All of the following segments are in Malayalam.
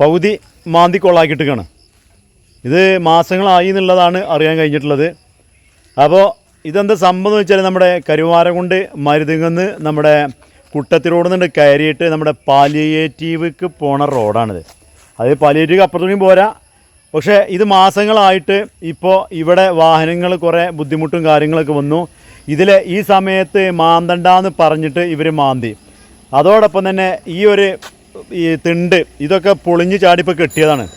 പകുതി മാന്തി കൊള്ളാക്കിയിട്ടാണ് ഇത് മാസങ്ങളായി എന്നുള്ളതാണ് അറിയാൻ കഴിഞ്ഞിട്ടുള്ളത്. അപ്പോൾ ഇതെന്താ സംഭവം എന്ന് വെച്ചാൽ നമ്മുടെ കരുവാരകുണ്ട് മരുതിങ്ങന്ന് നമ്മുടെ കുട്ടത്തിലൂടെ നിന്ന് കയറിയിട്ട് നമ്മുടെ പാലിയേറ്റീവ്ക്ക് പോണ റോഡാണിത്. അത് പാലിയേറ്റീവ് അപ്പുറത്തേക്കും പോരാ. പക്ഷേ ഇത് മാസങ്ങളായിട്ട് ഇപ്പോൾ ഇവിടെ വാഹനങ്ങൾ കുറേ ബുദ്ധിമുട്ടും കാര്യങ്ങളൊക്കെ വന്നു. ഇതിൽ ഈ സമയത്ത് മാന്തണ്ടെന്ന് പറഞ്ഞിട്ട് ഇവർ മാന്തി. അതോടൊപ്പം തന്നെ ഈ ഒരു ഈ തിണ്ട് ഇതൊക്കെ പൊളിഞ്ഞ് ചാടിപ്പോൾ കെട്ടിയതാണ്.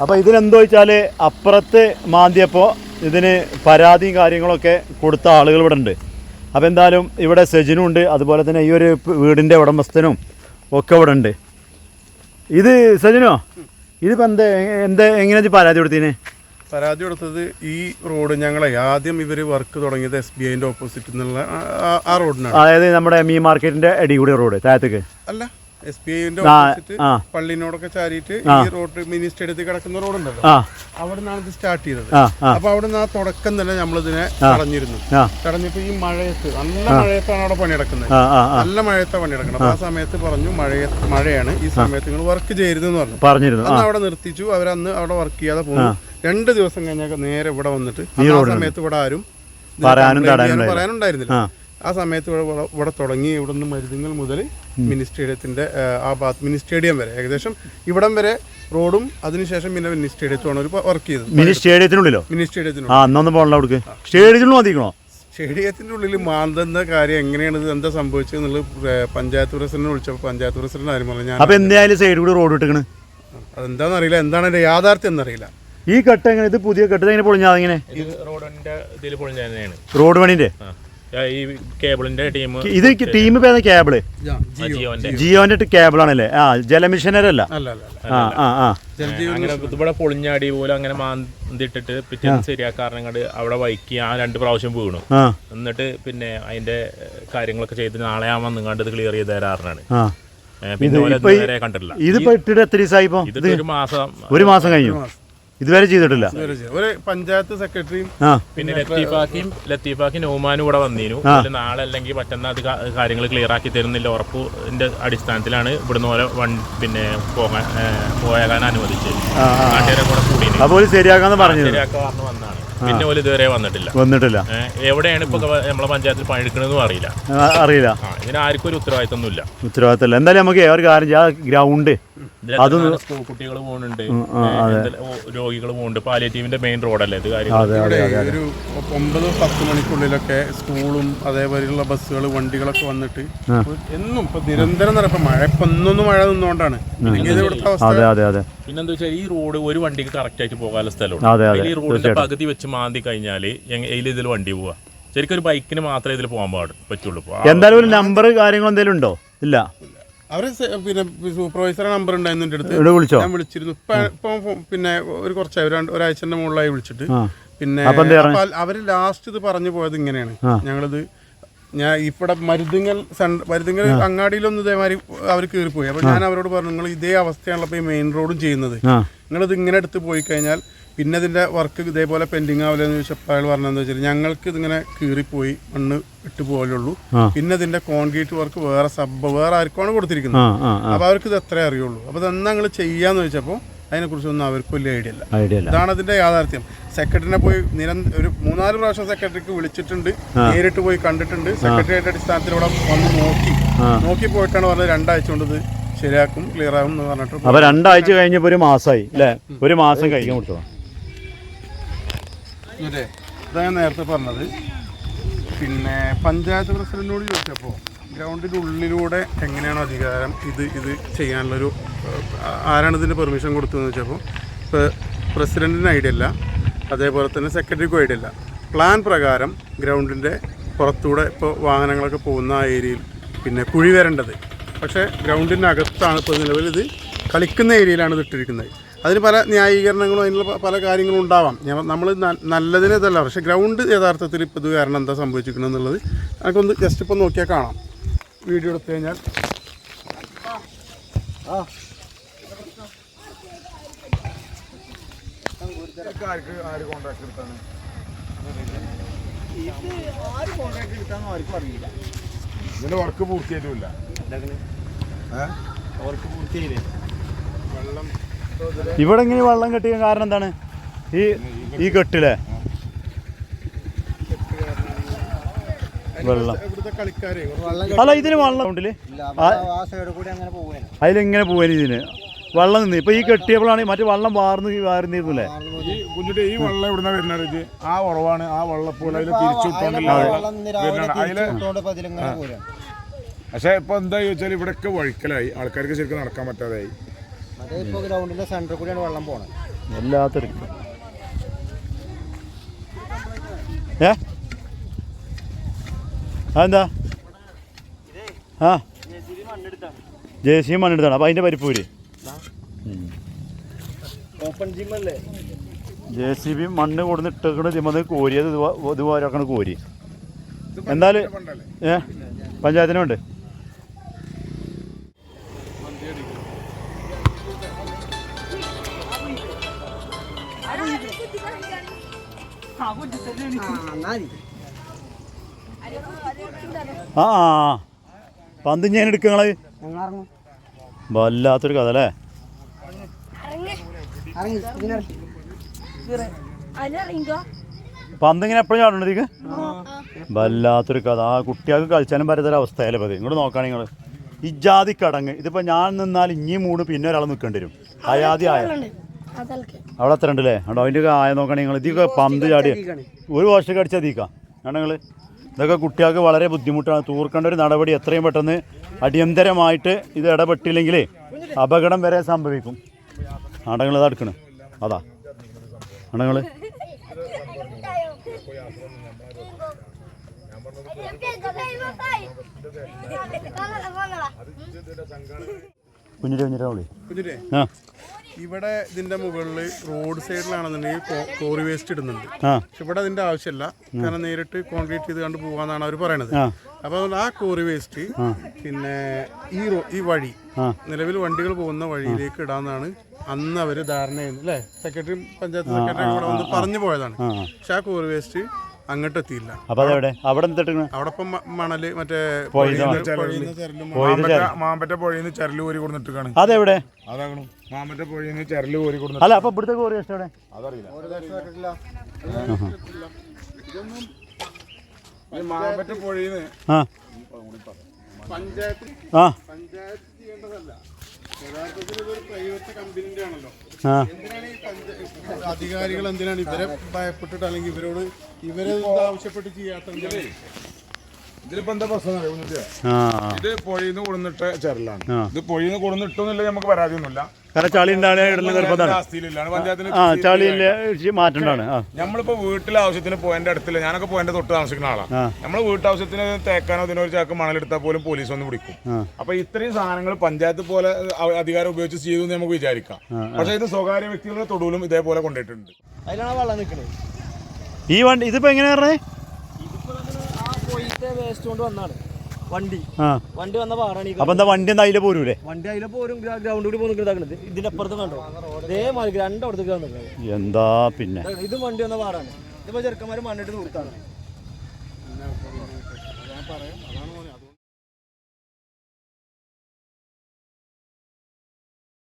അപ്പോൾ ഇതിനെന്തോ വെച്ചാൽ അപ്പുറത്ത് മാന്തിയപ്പോൾ ഇതിന് പരാതിയും കാര്യങ്ങളൊക്കെ കൊടുത്ത ആളുകൾ ഇവിടെ ഉണ്ട്. അപ്പോൾ എന്തായാലും ഇവിടെ സെജിനും ഉണ്ട് അതുപോലെ തന്നെ ഈ ഒരു വീടിന്റെ ഉടമസ്ഥനും ഒക്കെ ഇവിടെ ഉണ്ട്. ഇത് സജിനോ? ഇതിപ്പോൾ എന്താ എന്താ എങ്ങനെയാ പരാതി കൊടുത്തീന്? പരാതി കൊടുത്തത് ഈ റോഡ് ഞങ്ങളെ ആദ്യം ഇവർ വർക്ക് തുടങ്ങിയത് എസ് ബി ഐന്റെ ഓപ്പോസിറ്റ് എന്നുള്ള ആ- റോഡിനാണ്. അതായത് നമ്മുടെ മീ മാർക്കറ്റിന്റെ അടികൂടി റോഡ് താഴത്തേക്ക്. അല്ല എസ് ബി ഐന്റെ പള്ളിനോടൊക്കെ ചാരിയിട്ട് ഈ റോഡ് മിനി സ്റ്റേഡിയത്തിൽ കിടക്കുന്ന റോഡുണ്ടല്ലോ. ആ. അവിടെ നിന്നാണ് ഇത് സ്റ്റാർട്ട് ചെയ്തത്. അപ്പൊ അവിടെ നിന്ന് ആ തുടക്കം തന്നെ നമ്മളിതിനെ തടഞ്ഞിരുന്നു. തടഞ്ഞിട്ട് ഈ മഴയത്ത് നല്ല മഴയത്താണ് അവിടെ പണിയെടുക്കുന്നത്. നല്ല മഴയത്താണ് പണിയെടുക്കണം അപ്പൊ ആ സമയത്ത് പറഞ്ഞു മഴ മഴയാണ്. ഈ സമയത്ത് നിങ്ങൾ വർക്ക് ചെയ്യരുതെന്ന് പറഞ്ഞു. പറഞ്ഞിരുന്നു. അന്ന് അവിടെ നിർത്തിച്ചു. അവരന്ന് അവിടെ വർക്ക് ചെയ്യാതെ പോകുന്നു രണ്ട് ദിവസം കഴിഞ്ഞാൽ നേരെ ഇവിടെ വന്നിട്ട് ആ സമയത്ത് ഇവിടെ ആരും പറയാനുണ്ടായിരുന്നില്ല. ആ. സമയത്ത് ഇവിടെ ഇവിടെ- തുടങ്ങി ഇവിടെ നിന്ന് മരുന്നുകൾ മുതൽ മിനി സ്റ്റേഡിയത്തിന്റെ ആ, ബാത്ത് ഭാഗത്ത് മിനി സ്റ്റേഡിയം വരെ. ഏകദേശം ഇവിടം വരെ റോഡും അതിനുശേഷം പിന്നെ മിനി സ്റ്റേഡിയത്തുമാണ് ഒരു വർക്ക് ചെയ്തത്. മിനി സ്റ്റേഡിയത്തിനുള്ളിലോ മിനി സ്റ്റേഡിയത്തിനുള്ളിൽ ആ അന്നൊന്ന് പോകണല്ലോ അവിടേക്ക്. സ്റ്റേഡിയത്തിനുള്ളിൽ മതിക്കണോ സ്റ്റേഡിയത്തിന്റെ ഉള്ളിൽ മാന്തെന്ന കാര്യം എങ്ങനെയാണ് ഇത് എന്താ സംഭവിച്ചത് എന്നുള്ളത് പഞ്ചായത്ത് പ്രസിഡന്റ് വിളിച്ചപ്പോൾ പഞ്ചായത്ത് പ്രസിഡന്റ് ആരും പറഞ്ഞു ഞാൻ അപ്പോൾ എന്തായാലും സൈഡ് കൂടി റോഡ് ഇട്ടിക്കണ് അതെന്താണെന്ന് അറിയില്ല. എന്താണ് അതിന്റെ യാഥാർത്ഥ്യം എന്നറിയില്ല. ഈ കെട്ട് എങ്ങനെ ഇത് പുതിയ കെട്ട് എങ്ങനെ പൊളിഞ്ഞാ തന്നെയാണ്. റോഡ് പണിന്റെ? ഈ കേബിളിന്റെ ടീം ഇത് ടീം പേര് കേബിൾ? ജിയോന്റെ. കേബിൾ ആണല്ലേ ആ ജലമിഷനരല്ല? അല്ല അല്ല അല്ല. ആ ആ ആ. അങ്ങനെ ഇവിടെ പൊളിഞ്ഞാടി പോലെ അങ്ങനെ മാന്തിട്ടിട്ട് പിറ്റേന്ന് ശരിയാക്കാരണം കണ്ട് അവിടെ വൈക്കി ആ രണ്ട് പ്രാവശ്യം വീണു. എന്നിട്ട് പിന്നെ അതിന്റെ കാര്യങ്ങളൊക്കെ ചെയ്ത് നാളെ ആ വന്നുകൊണ്ട് ഇത് ക്ലിയർ ചെയ്ത് തരാറിനാണ് ഇതിപ്പോ ഇട്ടിട്ട് എത്ര ദിവസമായി ഇത് ഒരു മാസം ഒരു മാസം കഴിഞ്ഞു. ഇതുവരെ ചെയ്തിട്ടില്ല. ഒരു പഞ്ചായത്ത് സെക്രട്ടറിയും പിന്നെ ലത്തീഫാക്കിയും ലത്തീഫാക്കി നോമാനും ഇവിടെ വന്നിരുന്നു നാളെ അല്ലെങ്കിൽ പറ്റുന്ന അത് കാര്യങ്ങൾ ക്ലിയർ ആക്കി തരുന്നില്ല. ഉറപ്പിന്റെ അടിസ്ഥാനത്തിലാണ് ഇവിടുന്ന് ഓരോ വൺ പിന്നെ പോകാൻ പോയാകാൻ അനുവദിച്ചത്. ആ, ആ. നാട്ടുകാരെ കൂടെ കൂടി അപ്പോൾ ശരിയാക്കാന്ന് പറഞ്ഞു വന്നാണ്. പിന്നെ ഓൽ ഇതുവരെ വന്നിട്ടില്ല. വന്നിട്ടില്ല. എവിടെയാണ് ഇപ്പൊ നമ്മളെ പഞ്ചായത്തിൽ പണിയെടുക്കണമെന്നും അറിയില്ല. ആ, അറിയില്ല. ആ ഇതിന് ആർക്കും ഒരു ഉത്തരവാദിത്തം ഒന്നുമില്ല ഉത്തരവാദിത്തമില്ല. എന്തായാലും നമുക്ക് ഒരു കാര്യം ചെയ്യാം. ഗ്രൗണ്ട് സ്കൂൾ കുട്ടികൾ പോകുന്നുണ്ട് രോഗികൾ പോകുന്നുണ്ട് പാലിയേറ്റീവിന്റെ മെയിൻ റോഡല്ലേ ഇത് കാര്യം ഒരു ഒമ്പത് പത്ത് മണിക്കുള്ളിലൊക്കെ സ്കൂളും അതേപോലെയുള്ള ബസ്സുകൾ വണ്ടികളൊക്കെ വന്നിട്ട് എന്നും ഇപ്പൊ നിരന്തരം നടപ്പ. മഴ ഇപ്പൊ ഒന്നൊന്നും മഴ നിന്നുകൊണ്ടാണ് അതെ അതെ അതെ. പിന്നെന്താ വെച്ചാൽ ഈ റോഡ് ഒരു വണ്ടിക്ക് കറക്റ്റ് ആയിട്ട് പോകാനുള്ള സ്ഥലമാണ് അതെ, ഈ റോഡിന്റെ പകുതി വെച്ച് മാന്തി കഴിഞ്ഞാൽ ഇതിൽ ഇതിൽ വണ്ടി പോവാ. ശരിക്കും ഒരു ബൈക്കിന് മാത്രമേ ഇതിൽ പോകാൻ പാടും പറ്റുള്ളൂ. എന്തായാലും ഒരു നമ്പർ കാര്യങ്ങൾ എന്തെങ്കിലും ഉണ്ടോ? ഇല്ല. അവർ പിന്നെ സൂപ്പർവൈസറെ നമ്പർ ഉണ്ടായിരുന്നു എന്റെ അടുത്ത്. ഇവിടെ വിളിച്ചോ? ഞാൻ വിളിച്ചിരുന്നു. ഇപ്പൊ പിന്നെ ഒരു കുറച്ച് ഒരാഴ്ചന്റെ മുകളിലായി വിളിച്ചിട്ട്. പിന്നെ അവർ ലാസ്റ്റ് ഇത് പറഞ്ഞു പോയത് ഇങ്ങനെയാണ്. ഞങ്ങളിത് ഞാൻ ഇവിടെ മരുതുങ്ങൽ മരുതിങ്ങൽ അങ്ങാടിയിലൊന്നും ഇതേമാതിരി അവർ കയറിപ്പോയി അപ്പൊ ഞാൻ അവരോട് പറഞ്ഞു നിങ്ങൾ ഇതേ അവസ്ഥയാണല്ലോ ഈ മെയിൻ റോഡും ചെയ്യുന്നത്. നിങ്ങളിത് ഇങ്ങനെ എടുത്ത് പോയി കഴിഞ്ഞാൽ പിന്നെ ഇതിന്റെ വർക്ക് ഇതേപോലെ പെൻഡിങ് ആവില്ലെന്ന് ചോദിച്ചപ്പോൾ അയാൾ പറഞ്ഞതെന്ന് വെച്ചാൽ ഞങ്ങൾക്ക് ഇതിങ്ങനെ കീറിപ്പോയി മണ്ണ് ഇട്ട് പോലുള്ളൂ ഉള്ളൂ. പിന്നെ ഇതിന്റെ കോൺക്രീറ്റ് വർക്ക് വേറെ സബ് വേറെ ആർക്കാണ് കൊടുത്തിരിക്കുന്നത്. ആ ആ ആ. അപ്പൊ അവർക്ക് ഇത് എത്രേ അറിയുള്ളൂ അപ്പോൾ ഇതെന്നാ ഞങ്ങൾ ചെയ്യാന്ന് ചോദിച്ചപ്പോൾ അതിനെക്കുറിച്ചൊന്നും അവർക്ക് വലിയ ഐഡിയ ഇല്ല. ഇതാണ് അതിന്റെ യാഥാർത്ഥ്യം. സെക്രട്ടറിനെ പോയി നിരന്തരം ഒരു മൂന്നാൽ പ്രാവശ്യം സെക്രട്ടറിക്ക് വിളിച്ചിട്ടുണ്ട്. നേരിട്ട് പോയി കണ്ടിട്ടുണ്ട്. സെക്രട്ടറിയുടെ അടിസ്ഥാനത്തിൽ ഇവിടെ വന്ന് നോക്കി. നോക്കി പോയിട്ടാണ് പറഞ്ഞത് രണ്ടാഴ്ച കൊണ്ട് ഇത് ശരിയാക്കും ക്ലിയർ ആകും എന്ന് പറഞ്ഞിട്ട് അപ്പൊ രണ്ടാഴ്ച കഴിഞ്ഞപ്പോൾ ഒരു മാസമായി അല്ലേ? ഒരു മാസം കഴിഞ്ഞു കൊടുത്തോ അതെ ഇതാ ഞാൻ നേരത്തെ പറഞ്ഞത്. പിന്നെ പഞ്ചായത്ത് പ്രസിഡന്റിനോട് ചോദിച്ചപ്പോൾ ഗ്രൗണ്ടിന്റെ ഉള്ളിലൂടെ എങ്ങനെയാണ് അധികാരം ഇത് ഇത് ചെയ്യാനുള്ളൊരു ആരാണ് ഇതിന്റെ പെർമിഷൻ കൊടുത്തതെന്ന് വെച്ചപ്പോൾ ഇപ്പോൾ പ്രസിഡന്റിന് ഐഡിയ ഇല്ല അതേപോലെ തന്നെ സെക്രട്ടറിക്കും ഐഡിയ ഇല്ല. പ്ലാൻ പ്രകാരം ഗ്രൗണ്ടിന്റെ പുറത്തൂടെ ഇപ്പോൾ വാഹനങ്ങളൊക്കെ പോകുന്ന ആ ഏരിയയിൽ പിന്നെ കുഴി വരേണ്ടത്. പക്ഷേ ഗ്രൗണ്ടിന്റെ അകത്താണ് ഇപ്പോൾ നിലവിൽ ഇത് കളിക്കുന്ന ഏരിയയിലാണ് ഇത് ഇട്ടിരിക്കുന്നത്. അതിന് പല ന്യായീകരണങ്ങളും അതിനുള്ള പല കാര്യങ്ങളും ഉണ്ടാവാം. നമ്മൾ നല്ലതിനെ ഇതല്ല പക്ഷെ ഗ്രൗണ്ട് യഥാർത്ഥത്തിൽ ഇപ്പോൾ ഇത് കാരണം എന്താ സംഭവിച്ചിരിക്കുന്നത് എന്നുള്ളത് നമുക്കൊന്ന് ജസ്റ്റ് ഇപ്പോൾ നോക്കിയാൽ കാണാം. വീഡിയോ എടുത്തു കഴിഞ്ഞാൽ. ഇതിന്റെ വർക്ക് പൂർത്തിയായിട്ടില്ല വെള്ളം ഇവിടെ ഇങ്ങനെ വെള്ളം കെട്ടിയ കാരണം എന്താണ്? ഈ ഈ കെട്ടിലെ വെള്ളം. അല്ല ഇതിന് വെള്ളം ഉണ്ടിൽ അതിലിങ്ങനെ പോവാൻ ഇതിന്? വെള്ളം നിന്ന്. ഇപ്പൊ ഈ കെട്ടിയപ്പോഴാണ് മറ്റു വെള്ളം വാർന്ന് വാർന്നിരുന്നില്ലേ ഈ കുഞ്ഞിട്ട് ഈ വെള്ളം ഇവിടുന്ന് വരുന്നത് ഇത്? ആ ഉറവാണ്. ആ വെള്ളപ്പോലെ അതിൽ തിരിച്ചുവിട്ടോണ്ടില്ല പക്ഷെ ഇപ്പൊ എന്താ ചോദിച്ചാൽ ഇവിടെയൊക്കെ വഴിക്കലായി. ആൾക്കാർക്ക് ശരിക്കും നടക്കാൻ പറ്റാതായി. അത് ഇപ്പൊ ഗ്രൗണ്ടിന്റെ സെന്ററിൽ കൂടിയാണ് വെള്ളം പോണത്. വല്ലാത്തൊരു ഏ? അതെന്താ? ആ. ജെ സി മണ്ണെടുത്താണ്. അപ്പം അതിന്റെ പരിപ്പൂര് ജിം സി ബി മണ്ണ് കൊടുന്ന് ഇട്ടേക്കണ ഇതിമത് കോരിയത് ഇതുപോലെ കോരി. എന്തായാലും ഏ? പഞ്ചായത്തിനുണ്ട്. ആ. പന്ത് ഞാൻ എടുക്കങ്ങൾ വല്ലാത്തൊരു കഥ അല്ലേ? പന്ത് ഇങ്ങനെ എപ്പോഴും ചാടണ്ടിരിക്കും വല്ലാത്തൊരു കഥ. ആ കുട്ടികൾക്ക് കളിച്ചാലും പറ്റാത്തൊരു അവസ്ഥയല്ലേ പതി ഇങ്ങോട്ട് നോക്കുകയാണെങ്കിൽ നിങ്ങൾ ഇജാതി കടങ്ങ് ഇതിപ്പോ ഞാൻ നിന്നാൽ ഇനിയും മൂട് പിന്നെ ഒരാൾ നിൽക്കേണ്ടി വരും അയാതി ആയ അതൽക്ക് അവിടെ എത്ര ഉണ്ടല്ലേ? അവിടെ അതിന്റെ ആയ നോക്കണേ നിങ്ങൾ ഇതൊക്കെ പന്ത് ചാടി ഒരു വർഷം കടിച്ചാൽ തീക്കാം കാരണം നിങ്ങൾ ഇതൊക്കെ കുട്ടികൾക്ക് വളരെ ബുദ്ധിമുട്ടാണ്. തൂർക്കേണ്ട ഒരു നടപടി എത്രയും പെട്ടെന്ന് അടിയന്തരമായിട്ട് ഇത് ഇടപെട്ടില്ലെങ്കിൽ അപകടം വരെ സംഭവിക്കും. നാടകങ്ങൾ ഇത് അടുക്കണം അതാ. കുഞ്ഞിട്ട് വിളി കുഞ്ഞിട്ടേ ആ. ഇവിടെ ഇതിന്റെ മുകളിൽ റോഡ് സൈഡിലാണെന്നുണ്ടെങ്കിൽ കോറി വേസ്റ്റ് ഇടുന്നുണ്ട്. പക്ഷെ ഇവിടെ അതിന്റെ ആവശ്യമില്ല. കാരണം നേരിട്ട് കോൺക്രീറ്റ് ചെയ്ത് കണ്ട് പോവാന്നാണ് അവർ പറയണത്. അപ്പൊ ആ കോറി വേസ്റ്റ് പിന്നെ ഈ ഈ വഴി. നിലവിൽ വണ്ടികൾ പോകുന്ന വഴിയിലേക്ക് ഇടാന്നാണ് അന്ന് അവർ ധാരണ ചെയ്യുന്നത് അല്ലേ? സെക്രട്ടറി പഞ്ചായത്ത് സെക്രട്ടറി ഇവിടെ വന്ന് പറഞ്ഞു പോയതാണ്. പക്ഷെ ആ കോറി വേസ്റ്റ് അങ്ങോട്ട് എത്തിയില്ല അപ്പോൾ അതെവിടെ? അവിടെ അവിടെ ഇപ്പം മ- മണൽ മറ്റേ ചരലും പോയത് മാമ്പറ്റ മാമ്പറ്റ പുഴയിൽ നിന്ന് ചരൽ കോരി കൊടുത്തിട്ടാണ് അതെവിടെ? അതാകണം. മാമ്പറ്റ പുഴയിൽ നിന്ന് ചരൽ കോരി കൊടുത്തിട്ട് അല്ല അപ്പോൾ ഇവിടുത്തെ കോറി വെസ്റ്റ് എവിടെ അതറിയില്ല. ഈ മാമ്പറ്റ പുഴയിൽ നിന്ന് ആ. പഞ്ചായത്ത് ആ. പഞ്ചായത്ത് ചെയ്യേണ്ടതല്ല. അധികാരികൾ എന്തിനാണ് ഇവരെ ഭയപ്പെട്ടിട്ട് അല്ലെങ്കിൽ ഇവരോട് ഇവരെ ആവശ്യപ്പെട്ട് ചെയ്യാത്തത് ഇതിലിപ്പോ എന്താ പ്രശ്നം? ആ ഇത് പുഴയിൽ നിന്ന് കൊടുന്നിട്ട ആ. ഇത് പുഴയിൽ നിന്ന് കൊടുന്നിട്ടൊന്നുമില്ല നമുക്ക് പരാതിയൊന്നുമില്ല. കാരണം ചളി ഉണ്ടാകുന്ന ഇടുന്ന നിർബന്ധമാണ് ആസ്തിയിലാണ് പഞ്ചായത്തിന് ആ ചളിയില്ല മാറ്റണ്ടാണ് ആ. നമ്മളിപ്പോ വീട്ടിലെ ആവശ്യത്തിന് പോയിന്റ് അടുത്തില്ല ഞാനൊക്കെ പോയിന്റ് തൊട്ട് താമസിക്കുന്ന ആളാണ് നമ്മൾ വീട്ടാവശ്യത്തിന് തേക്കാനോ ഇതിനോ ഒരു ചാക്ക് മണലെടുത്താൽ പോലും പോലീസ് വന്ന് പിടിക്കും. ആ. അപ്പൊ ഇത്രയും സാധനങ്ങൾ പഞ്ചായത്ത് പോലെ അ- അധികാരം ഉപയോഗിച്ച് ചെയ്തു എന്ന് നമുക്ക് വിചാരിക്കാം. പക്ഷെ ഇത് സ്വകാര്യ വ്യക്തികളുടെ തൊടുവിലും ഇതേപോലെ കൊണ്ടിട്ടുണ്ട് അതിലാണ് വെള്ളം നിൽക്കുന്നത് ഈ വണ്ടി ഇതിപ്പോ എങ്ങനെയാ പറഞ്ഞേ ഇതിപ്പോ നമ്മൾ ആ പോയിത്തെ വേസ്റ്റ് കൊണ്ട് വന്നാണ്. വണ്ടി. ആ. വണ്ടി വന്ന പാറാണ് ഈ അപ്പൊ എന്താ വണ്ടി. എന്താ അതിലെ പോരൂലേ? വണ്ടി അതിലെ പോരും ഗ്രൗണ്ട് കൂടി പോകുന്ന ഇതാക്കണത് ഇതിന്റെ അപ്പുറത്ത് കണ്ടോ? ഇതേമാതിരി രണ്ടവിടത്തേക്ക് വന്നിട്ടുണ്ട്. എന്താ പിന്നെ? ഇത് വണ്ടി വന്ന പാറാണ് ഇതിപ്പോ ചെറുക്കന്മാര് മണ്ണിട്ട് നിർത്താണ്.